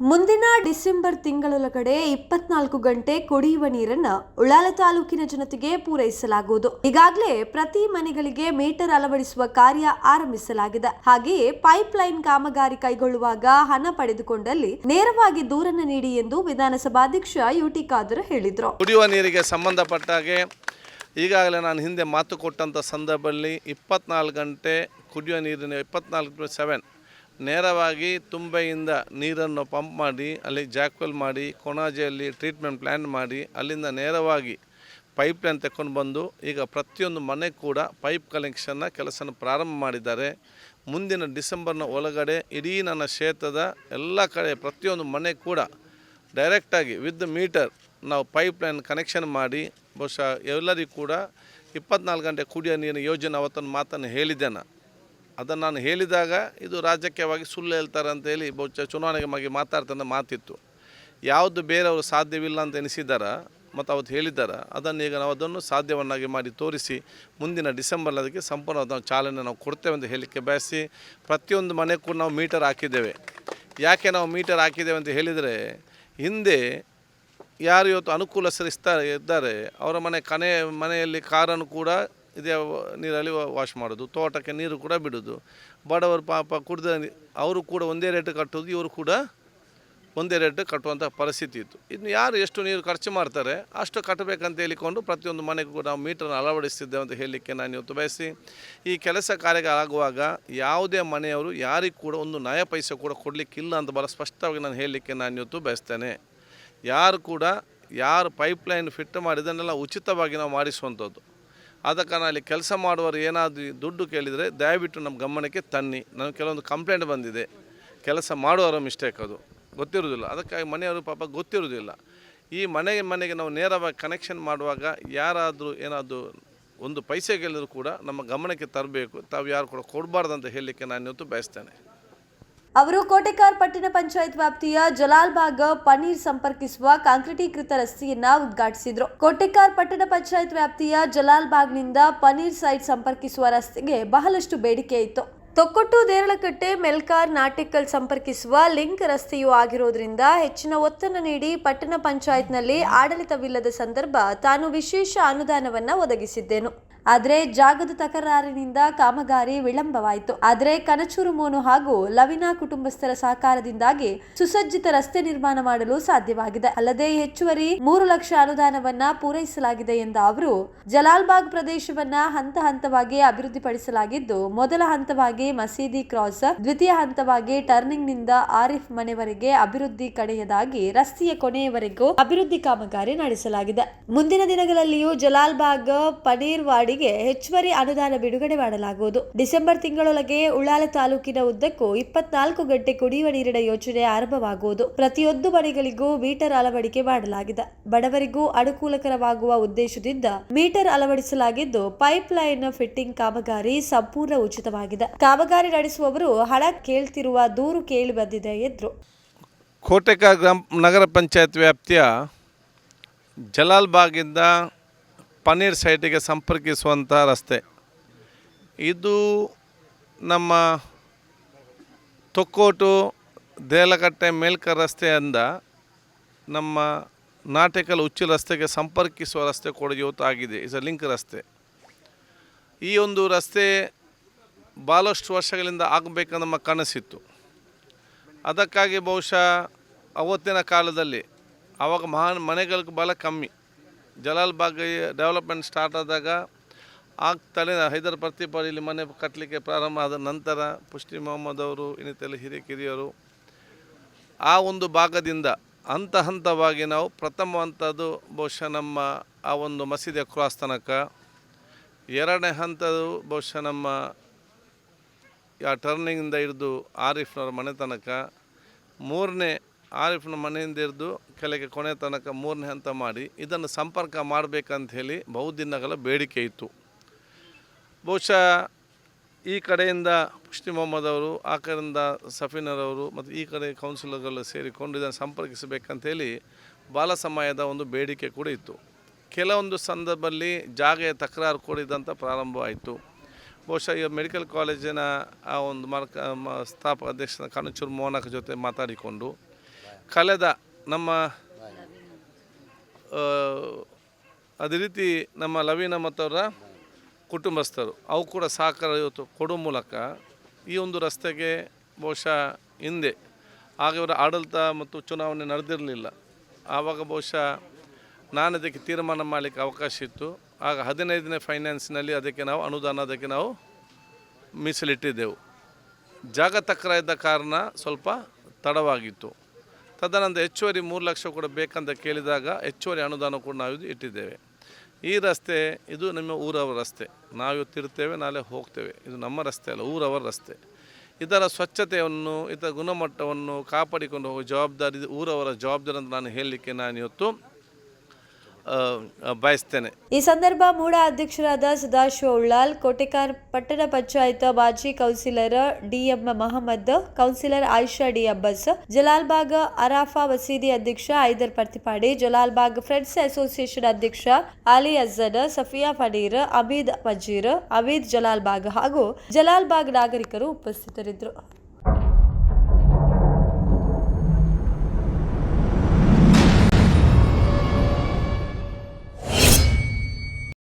ಮುಂದಿನ ಡಿಸೆಂಬರ್ ತಿಂಗಳೊಳಗಡೆ ಇಪ್ಪತ್ನಾಲ್ಕು ಗಂಟೆ ಕುಡಿಯುವ ನೀರನ್ನ ಉಳ್ಳಾಲ ತಾಲೂಕಿನ ಜನತೆಗೆ ಪೂರೈಸಲಾಗುವುದು. ಈಗಾಗಲೇ ಪ್ರತಿ ಮನೆಗಳಿಗೆ ಮೀಟರ್ ಅಳವಡಿಸುವ ಕಾರ್ಯ ಆರಂಭಿಸಲಾಗಿದೆ. ಹಾಗೆಯೇ ಪೈಪ್ ಲೈನ್ ಕಾಮಗಾರಿ ಕೈಗೊಳ್ಳುವಾಗ ಹಣ ಪಡೆದುಕೊಂಡಲ್ಲಿ ನೇರವಾಗಿ ದೂರನ್ನ ನೀಡಿ ಎಂದು ವಿಧಾನಸಭಾಧ್ಯಕ್ಷ ಯುಟಿ ಖಾದರ್ ಹೇಳಿದರು. ಕುಡಿಯುವ ನೀರಿಗೆ ಸಂಬಂಧಪಟ್ಟ ಹಾಗೆ ಈಗಾಗಲೇ ನಾನು ಹಿಂದೆ ಮಾತು ಕೊಟ್ಟಂಥ ಸಂದರ್ಭದಲ್ಲಿ ಇಪ್ಪತ್ನಾಲ್ಕು ಗಂಟೆ ಕುಡಿಯುವ ನೀರಿನ ಇಪ್ಪತ್ನಾಲ್ಕು ಸೆವೆನ್ ನೇರವಾಗಿ ತುಂಬೆಯಿಂದ ನೀರನ್ನು ಪಂಪ್ ಮಾಡಿ, ಅಲ್ಲಿ ಜಾಕ್ವೆಲ್ ಮಾಡಿ ಕೊಣಾಜೆಯಲ್ಲಿ ಟ್ರೀಟ್ಮೆಂಟ್ ಪ್ಲ್ಯಾನ್ ಮಾಡಿ, ಅಲ್ಲಿಂದ ನೇರವಾಗಿ ಪೈಪ್ ಲೈನ್ ತಗೊಂಡು ಬಂದು, ಈಗ ಪ್ರತಿಯೊಂದು ಮನೆ ಕೂಡ ಪೈಪ್ ಕನೆಕ್ಷನ್ನ ಕೆಲಸನ ಪ್ರಾರಂಭ ಮಾಡಿದ್ದಾರೆ. ಮುಂದಿನ ಡಿಸೆಂಬರ್ನ ಒಳಗಡೆ ಇಡೀ ನನ್ನ ಕ್ಷೇತ್ರದ ಎಲ್ಲ ಕಡೆ ಪ್ರತಿಯೊಂದು ಮನೆ ಕೂಡ ಡೈರೆಕ್ಟಾಗಿ ವಿತ್ ಮೀಟರ್ ನಾವು ಪೈಪ್ ಲೈನ್ ಕನೆಕ್ಷನ್ ಮಾಡಿ, ಬಹುಶಃ ಎಲ್ಲರಿಗೂ ಕೂಡ ಇಪ್ಪತ್ನಾಲ್ಕು ಗಂಟೆ ಕುಡಿಯೋ ನೀರಿನ ಯೋಜನೆ ಅವತ್ತೊಂದು ಮಾತನ್ನು ಹೇಳಿದ್ದೇನೆ. ಅದನ್ನು ನಾನು ಹೇಳಿದಾಗ ಇದು ರಾಜಕೀಯವಾಗಿ ಸುಳ್ಳು ಹೇಳ್ತಾರೆ ಅಂತ ಹೇಳಿ ಬಹುಶಃ ಚುನಾವಣೆಗೆ ಮಾತಿತ್ತು. ಯಾವುದು ಬೇರೆಯವರು ಸಾಧ್ಯವಿಲ್ಲ ಅಂತ ಎನಿಸಿದಾರ, ಮತ್ತು ಅವತ್ತು ಹೇಳಿದ್ದಾರ ಅದನ್ನು ಈಗ ನಾವು ಅದನ್ನು ಸಾಧ್ಯವನ್ನಾಗಿ ಮಾಡಿ ತೋರಿಸಿ ಮುಂದಿನ ಡಿಸೆಂಬರ್ ಅದಕ್ಕೆ ಸಂಪೂರ್ಣ ಚಾಲನೆ ನಾವು ಕೊಡ್ತೇವೆ ಅಂತ ಹೇಳಲಿಕ್ಕೆ ಬಯಸಿ ಪ್ರತಿಯೊಂದು ಮನೆ ಕೂಡ ನಾವು ಮೀಟರ್ ಹಾಕಿದ್ದೇವೆ. ಯಾಕೆ ನಾವು ಮೀಟರ್ ಹಾಕಿದ್ದೇವೆ ಅಂತ ಹೇಳಿದರೆ ಹಿಂದೆ ಯಾರು ಇವತ್ತು ಅನುಕೂಲಸ್ಥರಿಸ್ತಾರೆ ಇದ್ದಾರೆ, ಅವರ ಮನೆ ಕನೆ ಮನೆಯಲ್ಲಿ ಕಾರನ್ನು ಕೂಡ ಇದೇ ನೀರಲ್ಲಿ ವಾಶ್ ಮಾಡೋದು, ತೋಟಕ್ಕೆ ನೀರು ಕೂಡ ಬಿಡೋದು. ಬಡವರು ಪಾಪ ಕುಡಿದ ಅವರು ಕೂಡ ಒಂದೇ ರೇಟ್ ಕಟ್ಟೋದು, ಇವರು ಕೂಡ ಒಂದೇ ರೇಟ್ ಕಟ್ಟುವಂಥ ಪರಿಸ್ಥಿತಿ ಇತ್ತು. ಇನ್ನು ಯಾರು ಎಷ್ಟು ನೀರು ಖರ್ಚು ಮಾಡ್ತಾರೆ, ಅಷ್ಟು ಕಟ್ಟಬೇಕಂತ ಹೇಳಿಕೊಂಡು ಪ್ರತಿಯೊಂದು ಮನೆಗೂ ಕೂಡ ನಾವು ಮೀಟರ್ನ ಅಳವಡಿಸ್ತಿದ್ದೇವೆ ಅಂತ ಹೇಳಲಿಕ್ಕೆ ನಾನು ಇವತ್ತು ಬಯಸಿ, ಈ ಕೆಲಸ ಕಾರ್ಯಗಳಾಗುವಾಗ ಯಾವುದೇ ಮನೆಯವರು ಯಾರಿಗೂ ಕೂಡ ಒಂದು ನಯ ಪೈಸೆ ಕೂಡ ಕೊಡಲಿಕ್ಕಿಲ್ಲ ಅಂತ ಭಾಳ ಸ್ಪಷ್ಟವಾಗಿ ನಾನು ಹೇಳಲಿಕ್ಕೆ ನಾನು ಇವತ್ತು ಬಯಸ್ತೇನೆ. ಯಾರು ಕೂಡ, ಯಾರು ಪೈಪ್ಲೈನ್ ಫಿಟ್ ಮಾಡಿದ್ದನ್ನೆಲ್ಲ ಉಚಿತವಾಗಿ ನಾವು ಮಾಡಿಸುವಂಥದ್ದು. ಆದ ಕಾರಣ ಅಲ್ಲಿ ಕೆಲಸ ಮಾಡುವವರು ಏನಾದರೂ ದುಡ್ಡು ಕೇಳಿದರೆ ದಯವಿಟ್ಟು ನಮ್ಮ ಗಮನಕ್ಕೆ ತನ್ನಿ. ನನಗೆ ಕೆಲವೊಂದು ಕಂಪ್ಲೇಂಟ್ ಬಂದಿದೆ. ಕೆಲಸ ಮಾಡುವವರ ಮಿಸ್ಟೇಕ್ ಅದು. ಗೊತ್ತಿರೋದಿಲ್ಲ ಅದಕ್ಕಾಗಿ ಮನೆಯವರು ಪಾಪ ಗೊತ್ತಿರೋದಿಲ್ಲ ಈ ಮನೆಗೆ ಮನೆಗೆ ನಾವು ನೇರವಾಗಿ ಕನೆಕ್ಷನ್ ಮಾಡುವಾಗ ಯಾರಾದರೂ ಏನಾದರೂ ಒಂದು ಪೈಸೆ ಗೆಲ್ಲರೂ ಕೂಡ ನಮ್ಮ ಗಮನಕ್ಕೆ ತರಬೇಕು. ತಾವು ಯಾರು ಕೂಡ ಕೊಡಬಾರ್ದು ಅಂತ ಹೇಳಲಿಕ್ಕೆ ನಾನು ಇವತ್ತು ಬಯಸ್ತೇನೆ. ಅವರು ಕೋಟೆಕಾರ್ ಪಟ್ಟಣ ಪಂಚಾಯತ್ ವ್ಯಾಪ್ತಿಯ ಜಲಾಲ್ಬಾಗ್ ಪನೀರ್ ಸಂಪರ್ಕಿಸುವ ಕಾಂಕ್ರೀಟೀಕೃತ ರಸ್ತೆಯನ್ನ ಉದ್ಘಾಟಿಸಿದ್ರು. ಕೋಟೆಕಾರ್ ಪಟ್ಟಣ ಪಂಚಾಯತ್ ವ್ಯಾಪ್ತಿಯ ಜಲಾಲ್ಬಾಗ್ನಿಂದ ಪನೀರ್ ಸೈಟ್ ಸಂಪರ್ಕಿಸುವ ರಸ್ತೆಗೆ ಬಹಳಷ್ಟು ಬೇಡಿಕೆ ಇತ್ತು. ತೊಕ್ಕೊಟ್ಟು ದೇರಳಕಟ್ಟೆ ಮೆಲ್ಕಾರ್ ನಾಟಿಕಲ್ ಸಂಪರ್ಕಿಸುವ ಲಿಂಕ್ ರಸ್ತೆಯೂ ಆಗಿರೋದ್ರಿಂದ ಹೆಚ್ಚಿನ ಒತ್ತನ್ನು ನೀಡಿ ಪಟ್ಟಣ ಪಂಚಾಯತ್ನಲ್ಲಿ ಆಡಳಿತವಿಲ್ಲದ ಸಂದರ್ಭ ತಾನು ವಿಶೇಷ ಅನುದಾನವನ್ನ ಒದಗಿಸಿದ್ದೆನು. ಆದರೆ ಜಾಗದ ತಕರಾರಿನಿಂದ ಕಾಮಗಾರಿ ವಿಳಂಬವಾಯಿತು. ಆದರೆ ಕನಚೂರು ಮೋನು ಹಾಗೂ ಲವಿನಾ ಕುಟುಂಬಸ್ಥರ ಸಹಕಾರದಿಂದಾಗಿ ಸುಸಜ್ಜಿತ ರಸ್ತೆ ನಿರ್ಮಾಣ ಮಾಡಲು ಸಾಧ್ಯವಾಗಿದೆ. ಅಲ್ಲದೆ ಹೆಚ್ಚುವರಿ ಮೂರು ಲಕ್ಷ ಅನುದಾನವನ್ನ ಪೂರೈಸಲಾಗಿದೆ ಎಂದ ಅವರು, ಜಲಾಲ್ಬಾಗ್ ಪ್ರದೇಶವನ್ನ ಹಂತ ಹಂತವಾಗಿ ಅಭಿವೃದ್ಧಿಪಡಿಸಲಾಗಿದ್ದು, ಮೊದಲ ಹಂತವಾಗಿ ಮಸೀದಿ ಕ್ರಾಸ್ ದ್ವಿತೀಯ ಹಂತವಾಗಿ ಟರ್ನಿಂಗ್ನಿಂದ ಆರಿಫ್ ಮನೆವರೆಗೆ ಅಭಿವೃದ್ಧಿ ಕಡೆಯದಾಗಿ ರಸ್ತೆಯ ಕೊನೆಯವರೆಗೂ ಅಭಿವೃದ್ಧಿ ಕಾಮಗಾರಿ ನಡೆಸಲಾಗಿದೆ. ಮುಂದಿನ ದಿನಗಳಲ್ಲಿಯೂ ಜಲಾಲ್ಬಾಗ್ ಪನೀರ್ ವಾಡಿಗೆ ಹೆಚ್ಚುವರಿ ಅನುದಾನ ಬಿಡುಗಡೆ ಮಾಡಲಾಗುವುದು. ಡಿಸೆಂಬರ್ ತಿಂಗಳೊಳಗೆ ಉಳ್ಳಾಲ ತಾಲೂಕಿನ ಉದ್ದಕ್ಕೂ ಇಪ್ಪತ್ನಾಲ್ಕು ಗಂಟೆ ಕುಡಿಯುವ ನೀರಿನ ಯೋಜನೆ ಆರಂಭವಾಗುವುದು. ಪ್ರತಿಯೊಂದು ಮನೆಗಳಿಗೂ ಮೀಟರ್ ಅಳವಡಿಕೆ ಮಾಡಲಾಗಿದೆ. ಬಡವರಿಗೂ ಅನುಕೂಲಕರವಾಗುವ ಉದ್ದೇಶದಿಂದ ಮೀಟರ್ ಅಳವಡಿಸಲಾಗಿದ್ದು, ಪೈಪ್ ಲೈನ್ ಫಿಟ್ಟಿಂಗ್ ಕಾಮಗಾರಿ ಸಂಪೂರ್ಣ ಉಚಿತವಾಗಿದೆ. ಕಾಮಗಾರಿ ನಡೆಸುವವರು ಹಣ ಕೇಳ್ತಿರುವ ದೂರು ಕೇಳಿ ಬಂದಿದೆ ಎಂದರು. ಕೋಟೆಕ ಗ್ರಾಮ ನಗರ ಪಂಚಾಯತ್ ವ್ಯಾಪ್ತಿಯ ಜಲಾಲ್ಬಾಗಿಂದ ಪನ್ನೀರ್ ಸೈಟಿಗೆ ಸಂಪರ್ಕಿಸುವಂಥ ರಸ್ತೆ. ಇದು ನಮ್ಮ ತೊಕ್ಕೋಟು, ದೇಲಕಟ್ಟೆ ಮೇಲ್ಕ ರಸ್ತೆಯಿಂದ ನಮ್ಮ ನಾಟಕಲ್ ಉಚ್ಚಿ ರಸ್ತೆಗೆ ಸಂಪರ್ಕಿಸುವ ರಸ್ತೆ ಕೂಡ ಇವತ್ತು ಆಗಿದೆ. ಇಸ್ ಅ ಲಿಂಕ್ ರಸ್ತೆ. ಈ ಒಂದು ರಸ್ತೆ ಭಾಳಷ್ಟು ವರ್ಷಗಳಿಂದ ಆಗಬೇಕು ನಮ್ಮ ಕನಸಿತ್ತು. ಅದಕ್ಕಾಗಿ ಬಹುಶಃ ಅವತ್ತಿನ ಕಾಲದಲ್ಲಿ ಆವಾಗ ಮಹಾನ್ ಮನೆಗಳಿಗೆ ಭಾಳ ಕಮ್ಮಿ. ಜಲಾಲ್ಬಾಗ್ ಡೆವಲಪ್ಮೆಂಟ್ ಸ್ಟಾರ್ಟ್ ಆದಾಗ ಆಗ್ತಾನೆ ಹೈದರ್ ಪ್ರತಿಪಾಡಿ ಇಲ್ಲಿ ಮನೆ ಕಟ್ಟಲಿಕ್ಕೆ ಪ್ರಾರಂಭ ಆದ ನಂತರ ಪುಷ್ಟಿ ಮೊಹಮ್ಮದ್ ಅವರು ಹಿರಿಯ ಕಿರಿಯರು, ಆ ಒಂದು ಭಾಗದಿಂದ ಹಂತ ಹಂತವಾಗಿ ನಾವು ಪ್ರಥಮ ಹಂತದ್ದು ಬಹುಶಃ ನಮ್ಮ ಆ ಒಂದು ಮಸೀದಿಯ ಕ್ರಾಸ್ ತನಕ. ಎರಡನೇ ಹಂತದ್ದು ಬಹುಶಃ ನಮ್ಮ ಆ ಟರ್ನಿಂಗಿಂದ ಹಿಡಿದು ಆರಿಫ್ನವ್ರ ಮನೆ ತನಕ. ಮೂರನೇ ಆರಿಫ್ನ ಮನೆಯಿಂದ ಹಿಡಿದು ಕೆಳಗೆ ಕೊನೆ ತನಕ ಮೂರನೇ ಹಂತ ಮಾಡಿ ಇದನ್ನು ಸಂಪರ್ಕ ಮಾಡಬೇಕಂತ ಹೇಳಿ ಬಹುದಿನಗಳ ಬೇಡಿಕೆ ಇತ್ತು. ಬಹುಶಃ ಈ ಕಡೆಯಿಂದ ಪುಷ್ಟಿ ಮೊಹಮ್ಮದ್ ಅವರು, ಆ ಕಡೆಯಿಂದ ಸಫೀನರವರು ಮತ್ತು ಈ ಕಡೆ ಕೌನ್ಸಿಲರ್ಗಳು ಸೇರಿಕೊಂಡು ಇದನ್ನು ಸಂಪರ್ಕಿಸಬೇಕಂತೇಳಿ ಬಾಲ ಸಮಯದ ಒಂದು ಬೇಡಿಕೆ ಕೂಡ ಇತ್ತು. ಕೆಲವೊಂದು ಸಂದರ್ಭದಲ್ಲಿ ಜಾಗೆಯ ತಕರಾರು ಕೊಡಿದಂಥ ಪ್ರಾರಂಭ ಪ್ರಾರಂಭವಾಯಿತು. ಬಹುಶಃ ಈ ಮೆಡಿಕಲ್ ಕಾಲೇಜಿನ ಆ ಒಂದು ಮಾರ್ಕ ಸ್ಥಾಪಕ ಅಧ್ಯಕ್ಷ ಕಣಚೂರು ಮೋಹನಕ ಜೊತೆ ಮಾತಾಡಿಕೊಂಡು ಕಳೆದ ನಮ್ಮ ಅದೇ ರೀತಿ ನಮ್ಮ ಲವೀನ ಮತ್ತವರ ಕುಟುಂಬಸ್ಥರು, ಅವು ಕೂಡ ಸಹಕಾರ ಇವತ್ತು ಕೊಡೋ ಮೂಲಕ ಈ ಒಂದು ರಸ್ತೆಗೆ ಬಹುಶಃ ಹಿಂದೆ ಆಗ ಇವರ ಆಡಳಿತ ಮತ್ತು ಚುನಾವಣೆ ನಡೆದಿರಲಿಲ್ಲ. ಆವಾಗ ಬಹುಶಃ ನಾನು ಅದಕ್ಕೆ ತೀರ್ಮಾನ ಮಾಡಲಿಕ್ಕೆ ಅವಕಾಶ ಇತ್ತು. ಆಗ ಹದಿನೈದನೇ ಫೈನಾನ್ಸ್ನಲ್ಲಿ ಅದಕ್ಕೆ ನಾವು ಅನುದಾನ ಅದಕ್ಕೆ ನಾವು ಮೀಸಲಿಟ್ಟಿದ್ದೆವು. ಜಾಗ ತಕ್ಕರ ಇದ್ದ ಕಾರಣ ಸ್ವಲ್ಪ ತಡವಾಗಿತ್ತು. ತದನಂತರ ಹೆಚ್ಚುವರಿ ಮೂರು ಲಕ್ಷ ಕೂಡ ಬೇಕಂತ ಕೇಳಿದಾಗ ಹೆಚ್ಚುವರಿ ಅನುದಾನ ಕೂಡ ನಾವು ಇದು ಇಟ್ಟಿದ್ದೇವೆ. ಈ ರಸ್ತೆ ಇದು ನಮ್ಮ ಊರವರ ರಸ್ತೆ. ನಾವು ಇವತ್ತು ಇರ್ತೇವೆ, ನಾಳೆ ಹೋಗ್ತೇವೆ. ಇದು ನಮ್ಮ ರಸ್ತೆ ಅಲ್ಲ, ಊರವರ ರಸ್ತೆ. ಇದರ ಸ್ವಚ್ಛತೆಯನ್ನು, ಇದರ ಗುಣಮಟ್ಟವನ್ನು ಕಾಪಾಡಿಕೊಂಡು ಹೋಗುವ ಜವಾಬ್ದಾರಿ ಊರವರ ಜವಾಬ್ದಾರಿ ಅಂತ ನಾನು ಹೇಳಲಿಕ್ಕೆ ನಾನು ಇವತ್ತು ಬಯಸ್ತೇನೆ. ಈ ಸಂದರ್ಭ ಮೂಡ ಅಧ್ಯಕ್ಷರಾದ ಸದಾಶಿವ ಉಳ್ಳಾಲ್, ಕೋಟೆಕಾರ್ ಪಟ್ಟಣ ಪಂಚಾಯತ್ ಮಾಜಿ councillor D M Mohammed, councillor Ayesha D Abbas, Jalalbagh Arafa ವಸೀದಿ ಅಧ್ಯಕ್ಷ ಐದರ್ ಪರ್ತಿಪಾಡಿ, ಜಲಾಲ್ಬಾಗ್ ಫ್ರೆಂಡ್ಸ್ ಅಸೋಸಿಯೇಷನ್ ಅಧ್ಯಕ್ಷ ಅಲಿ ಅಜ್ಜನ್ ಸಫಿಯಾ ಫನೀರ್ ಅಬೀದ್ ಮಜೀರ್ ಅಬೀದ್ ಜಲಾಲ್ಬಾಗ್ ಹಾಗೂ ಜಲಾಲ್ಬಾಗ್ ನಾಗರಿಕರು ಉಪಸ್ಥಿತರಿದ್ದರು.